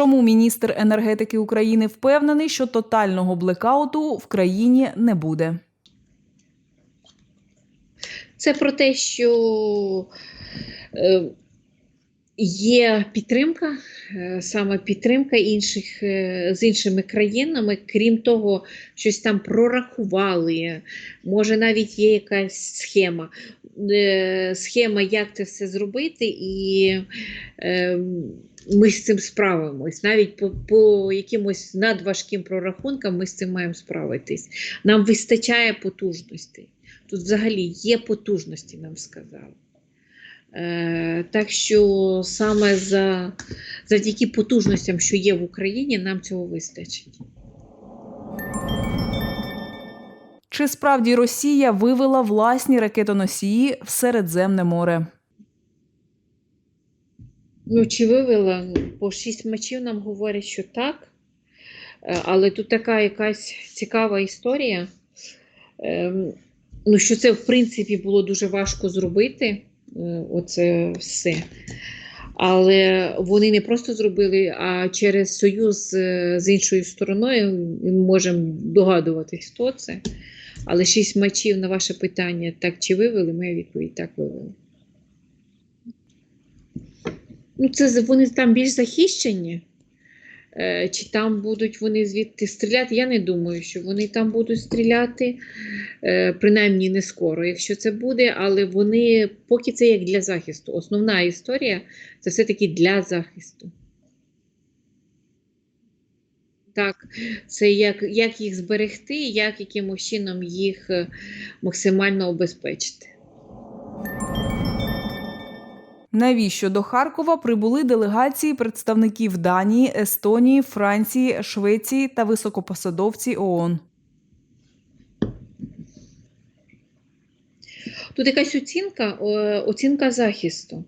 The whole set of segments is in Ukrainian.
Чому міністр енергетики України впевнений, що тотального блекауту в країні не буде? Це про те, що е, є підтримка, е, саме підтримка інших е, з іншими країнами, крім того, щось там прорахували. Може, навіть є якась схема, схема, як це все зробити, і е, ми з цим справимось. Навіть по, по якимось надважким прорахункам ми з цим маємо справитись. Нам вистачає потужностей. Тут взагалі є потужності, нам сказали. Е, так що саме за, завдяки потужностям, що є в Україні, нам цього вистачить. Чи справді Росія вивела власні ракетоносії в Середземне море? Ну, чи вивела? По шість мечів нам говорять, що так. Е, Але тут така якась цікава історія. Ем, Ну, що це, в принципі, було дуже важко зробити. е, Оце все. Але вони не просто зробили, а через союз е, з іншою стороною ми можемо догадуватись, хто це. Але шість мечів на ваше питання, так чи вивели, моя відповідь так вивели. Ну, це вони там більш захищені. Е, Чи там будуть вони звідти стріляти? Я не думаю, що вони там будуть стріляти, е, принаймні не скоро, якщо це буде, але вони поки це як для захисту. Основна історія це все-таки для захисту. Так, це як, як їх зберегти, як якимось чином їх е, максимально обезпечити. Навіщо до Харкова прибули делегації представників Данії, Естонії, Франції, Швеції та високопосадовці ООН? Тут якась оцінка, оцінка захисту.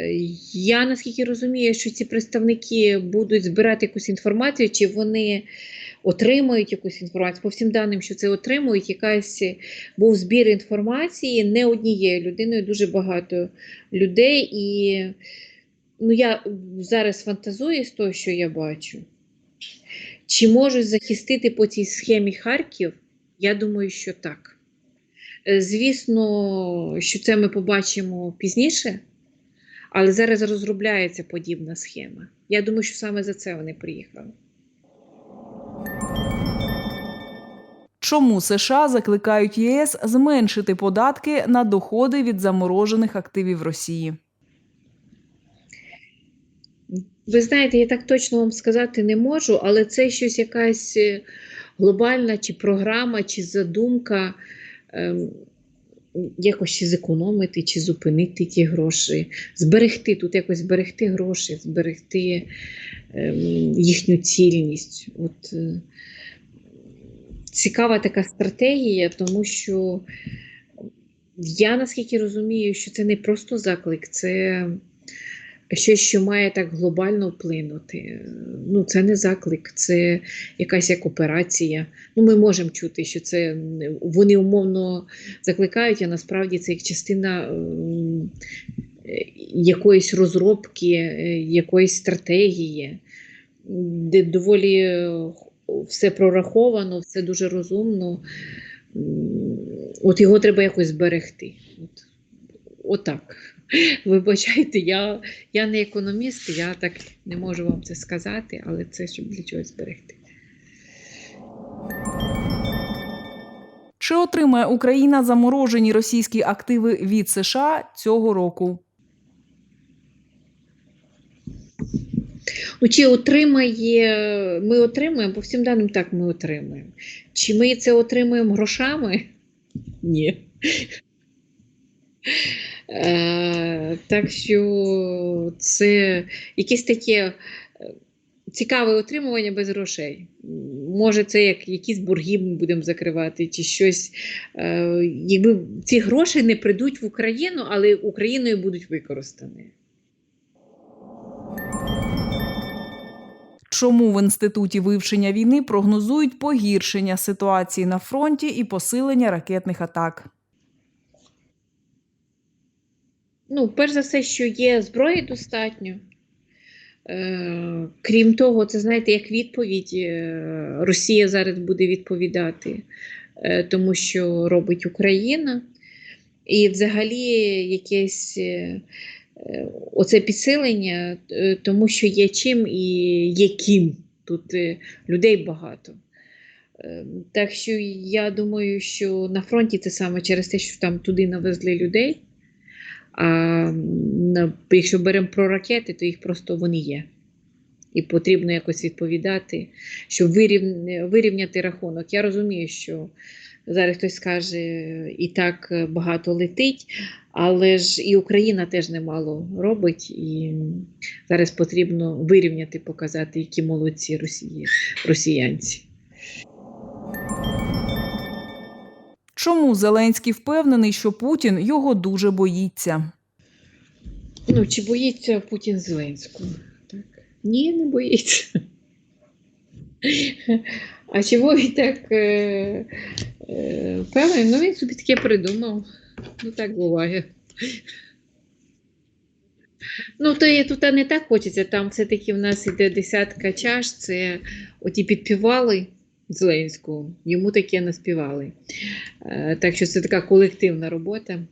Е, Я наскільки розумію, що ці представники будуть збирати якусь інформацію, чи вони отримують якусь інформацію. По всім даним, що це отримують, якась е, був збір інформації не однією людиною, дуже багато людей. І ну, я зараз фантазую з того, що я бачу. Чи можуть захистити по цій схемі Харків? Я думаю, що так. Е, Звісно, що це ми побачимо пізніше, але зараз розробляється подібна схема. Я думаю, що саме за це вони приїхали. Чому США закликають ЄС зменшити податки на доходи від заморожених активів Росії? Ви знаєте, я так точно вам сказати не можу, але це щось якась е, глобальна чи програма, чи задумка ем, якось зекономити, чи зупинити ті гроші, зберегти тут якось зберегти гроші, зберегти ем, їхню цільність. От, е, цікава така стратегія, тому що я наскільки розумію, що це не просто заклик, це щось, що має так глобально вплинути. Ну, це не заклик, це якась як операція. Ну, ми можемо чути, що це вони умовно закликають, а насправді це як частина ем, якоїсь розробки, е, якоїсь стратегії, де доволі е, все прораховано, все дуже розумно. От його треба якось зберегти. От, отак. Вибачайте, я, я не економіст, я так не можу вам це сказати, але це щоб для чогось зберегти. Чи отримає Україна заморожені російські активи від США цього року? Ну, чи отримає, ми отримаємо, по всім даним так ми отримаємо. Чи ми це отримаємо грошами? Ні. Е, так що це якесь таке цікаве отримування без грошей. Може, це як якісь борги ми будемо закривати, чи щось. Е, якби ці гроші не прийдуть в Україну, але Україною будуть використані. Чому в інституті вивчення війни прогнозують погіршення ситуації на фронті і посилення ракетних атак? Ну, перш за все, що є зброї достатньо. Е, Крім того, це знаєте, як відповідь, е, Росія зараз буде відповідати, е, тому що робить Україна. І взагалі якесь оце підсилення, е, тому що є чим і є ким. Тут е, людей багато. Е, Так що я думаю, що на фронті це саме через те, що там туди навезли людей. А якщо беремо про ракети, то їх просто вони є. І потрібно якось відповідати, щоб вирівняти рахунок. Я розумію, що зараз хтось скаже, і так багато летить, але ж і Україна теж немало робить, і зараз потрібно вирівняти, показати, які молодці росії, росіянці. Чому Зеленський впевнений, що Путін його дуже боїться? Ну, чи боїться Путін Зеленського? Так. Ні, не боїться. А чого він так е. Ну, він собі таке придумав. Ну, так буває. Ну, то є, тут не так хочеться. Там все-таки в нас іде десятка чаш, це оті підпівали Зеленського, йому таке наспівали. Е, так що це така колективна робота. Е,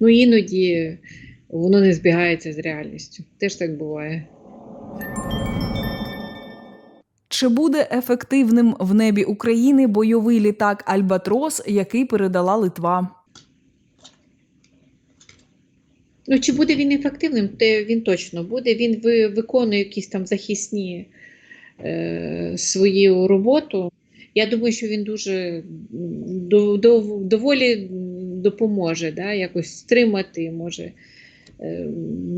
ну, іноді воно не збігається з реальністю. Теж так буває. Чи буде ефективним в небі України бойовий літак Альбатрос, який передала Литва? Ну, чи буде він ефективним? Те він точно буде. Він виконує якісь там захисні е, свою роботу. Я думаю, що він дуже до, до, доволі допоможе, да, якось стримати може. Е,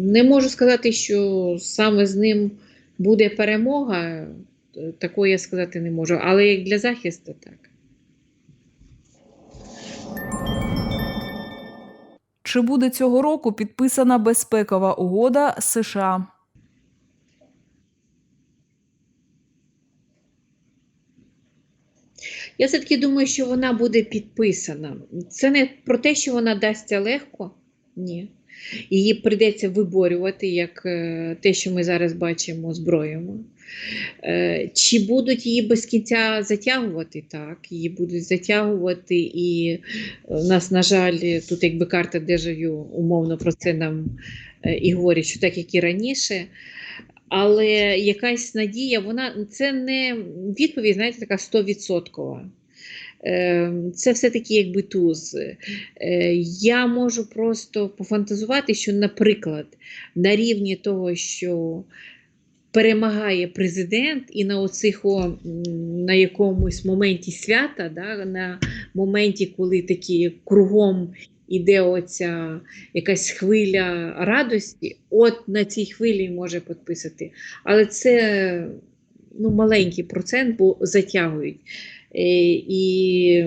Не можу сказати, що саме з ним буде перемога. Такого я сказати не можу. Але як для захисту, так. Чи буде цього року підписана безпекова угода США? Я все-таки думаю, що вона буде підписана. Це не про те, що вона дасться легко, ні. Її прийдеться виборювати, як е, те, що ми зараз бачимо зброями. Е, Чи будуть її без кінця затягувати? Так, її будуть затягувати, і в нас, на жаль, тут якби карта дежавю умовно про це нам е, і говорять, що так, як і раніше. Але якась надія, вона це не відповідь, знаєте, така стовідсоткова. Е, Це все-таки якби туз. Е, Я можу просто пофантазувати, що, наприклад, на рівні того, що перемагає президент, і на оцих о, на якомусь моменті свята, да, на моменті, коли такі кругом іде оця якась хвиля радості, от на цій хвилі може підписати. Але це ну, маленький процент, бо затягують. Е, І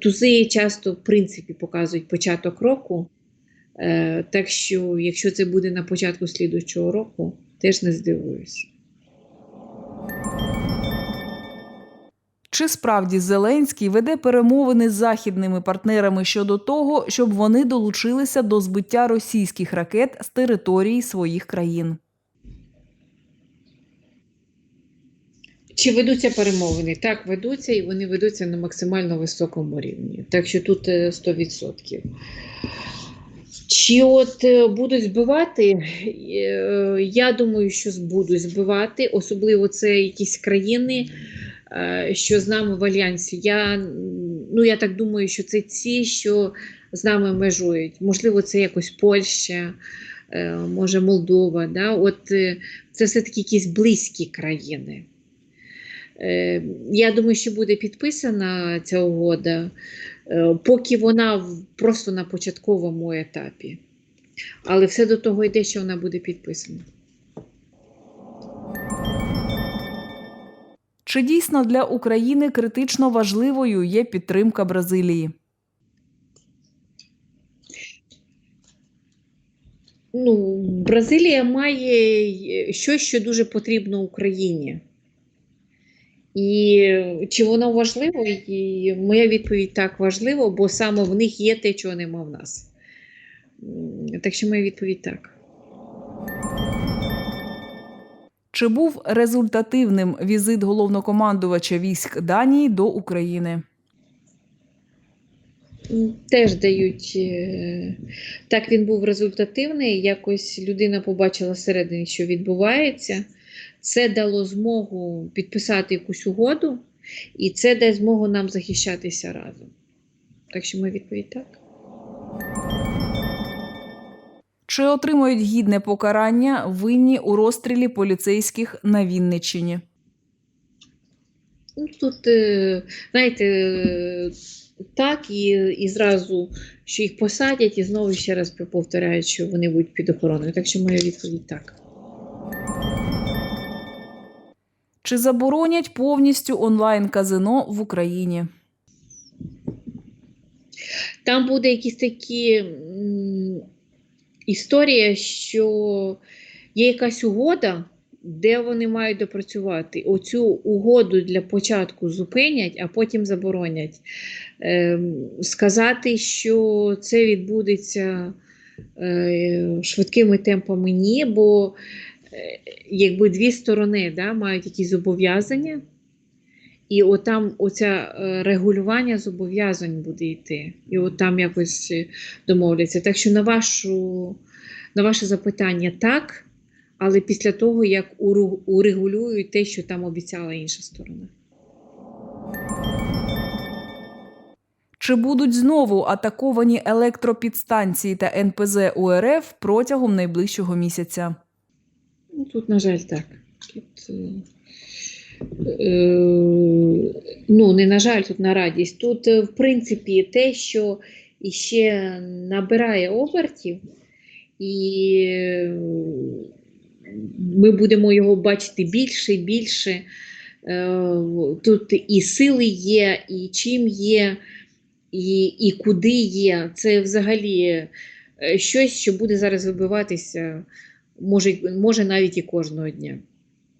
тузи часто, в принципі, показують початок року. Е, Так що, якщо це буде на початку слідуючого року, теж не здивуюся. Чи справді Зеленський веде перемовини з західними партнерами щодо того, щоб вони долучилися до збиття російських ракет з території своїх країн? Чи ведуться перемовини? Так, ведуться, і вони ведуться на максимально високому рівні. Так що тут е, 100%. Чи от е, будуть збивати? Е, Я думаю, що будуть збивати, особливо це якісь країни, е, що з нами в альянсі. Я, ну, я так думаю, що це ці, що з нами межують. Можливо, це якось Польща, може Молдова. Да? От це все-таки якісь близькі країни. Я думаю, що буде підписана ця угода, поки вона просто на початковому етапі. Але все до того йде, що вона буде підписана. Чи дійсно для України критично важливою є підтримка Бразилії? Ну, Бразилія має е, щось, що дуже потрібно Україні. І чи воно важливо? І моя відповідь так важливо, бо саме в них є те, чого нема в нас. Так що моя відповідь так. Чи був результативним візит головнокомандувача військ Данії до України? Теж дають. е, Так, він був результативний. Якось людина побачила всередині, що відбувається. Це дало змогу підписати якусь угоду, і це дасть змогу нам захищатися разом. Так що ми відповідь так. Чи отримують гідне покарання винні у розстрілі поліцейських на Вінниччині? Ну, тут, е, знаєте, так і, і зразу, що їх посадять, і знову ще раз повторяють, що вони будуть під охороною. Так що моя відповідь так. Чи заборонять повністю онлайн-казино в Україні? Там буде якісь такі історія, що є якась угода, де вони мають допрацювати. Оцю угоду для початку зупинять, а потім заборонять. Ем, сказати, що це відбудеться е, швидкими темпами, ні, бо якби дві сторони да, мають якісь зобов'язання. І от там оця е, регулювання зобов'язань буде йти. І от там якось е, домовляться. Так що на, вашу, на ваше запитання так, але після того, як урегулюють те, що там обіцяла інша сторона. Чи будуть знову атаковані електропідстанції та НПЗ УРФ протягом найближчого місяця? Ну, тут, на жаль, так. Тут, е, е, ну, не на жаль, тут на радість. Тут, е, в принципі, те, що іще набирає обертів, і ми будемо його бачити більше і більше. Тут і сили є, і чим є, і, і куди є. Це взагалі щось, що буде зараз вибиватися може, може навіть і кожного дня.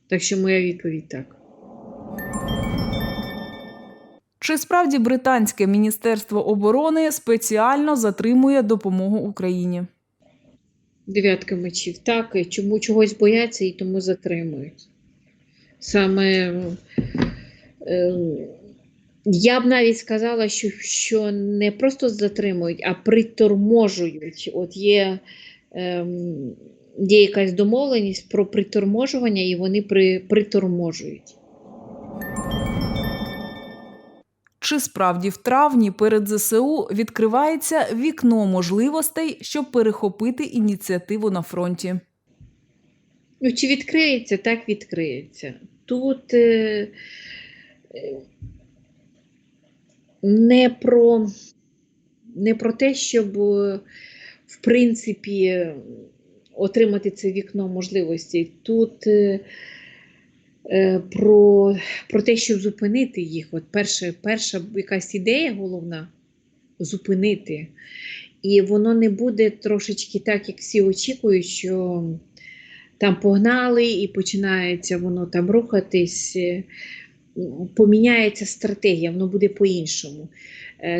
Так що моя відповідь так. Чи справді британське міністерство оборони спеціально затримує допомогу Україні? Дев'ятка мечів. Так, чому чогось бояться і тому затримують. Саме е, я б навіть сказала, що, що не просто затримують, а приторможують. От є, ем, є якась домовленість про приторможування, і вони при, приторможують. Чи справді в травні перед ЗСУ відкривається вікно можливостей, щоб перехопити ініціативу на фронті? Ну, чи відкриється, так відкриється. Тут е, е, не про, не про те, щоб, в принципі, отримати це вікно можливості. Тут е, е, про, про те, щоб зупинити їх. От перша, перша якась ідея головна зупинити. І воно не буде трошечки так, як всі очікують, що там погнали і починається воно там рухатись. е, Поміняється стратегія, воно буде по-іншому.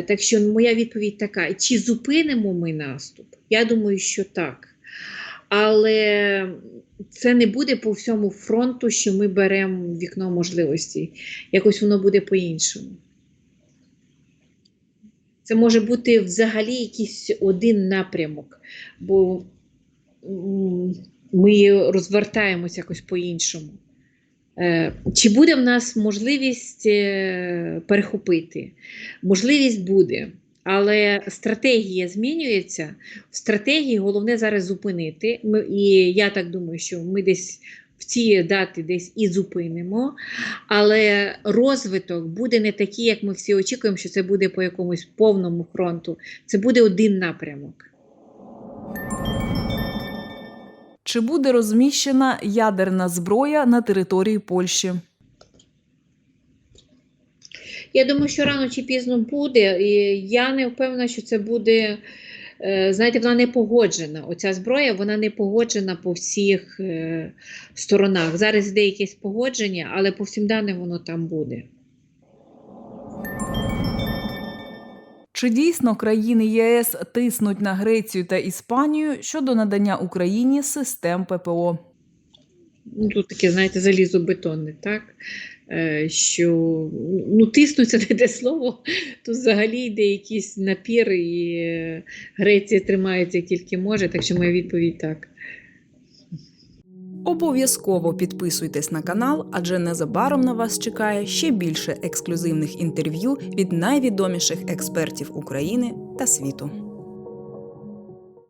Так що моя відповідь така: чи зупинимо ми наступ? Я думаю, що так. Але це не буде по всьому фронту, що ми беремо вікно можливостей. Якось воно буде по-іншому. Це може бути взагалі якийсь один напрямок, бо ми розвертаємось якось по-іншому. Е, Чи буде в нас можливість е, перехопити? Можливість буде, але стратегія змінюється. В стратегії головне зараз зупинити. Ми, і я так думаю, що ми десь в ці дати десь і зупинимо, але розвиток буде не такий, як ми всі очікуємо, що це буде по якомусь повному фронту. Це буде один напрямок. Чи буде розміщена ядерна зброя на території Польщі? Я думаю, що рано чи пізно буде. І я не впевнена, що це буде. е, Знаєте, вона не погоджена. Оця зброя вона не погоджена по всіх е, сторонах. Зараз йде якесь погодження, але по всім даним воно там буде. Чи дійсно країни ЄС тиснуть на Грецію та Іспанію щодо надання Україні систем ППО? ну, тут таке, знаєте, залізобетонне, так? Е, Що ну, тиснуться не те слово, тут взагалі йде якийсь напір, і е, Греція тримається тільки може, так що моя відповідь так. Обов'язково підписуйтесь на канал, адже незабаром на вас чекає ще більше ексклюзивних інтерв'ю від найвідоміших експертів України та світу.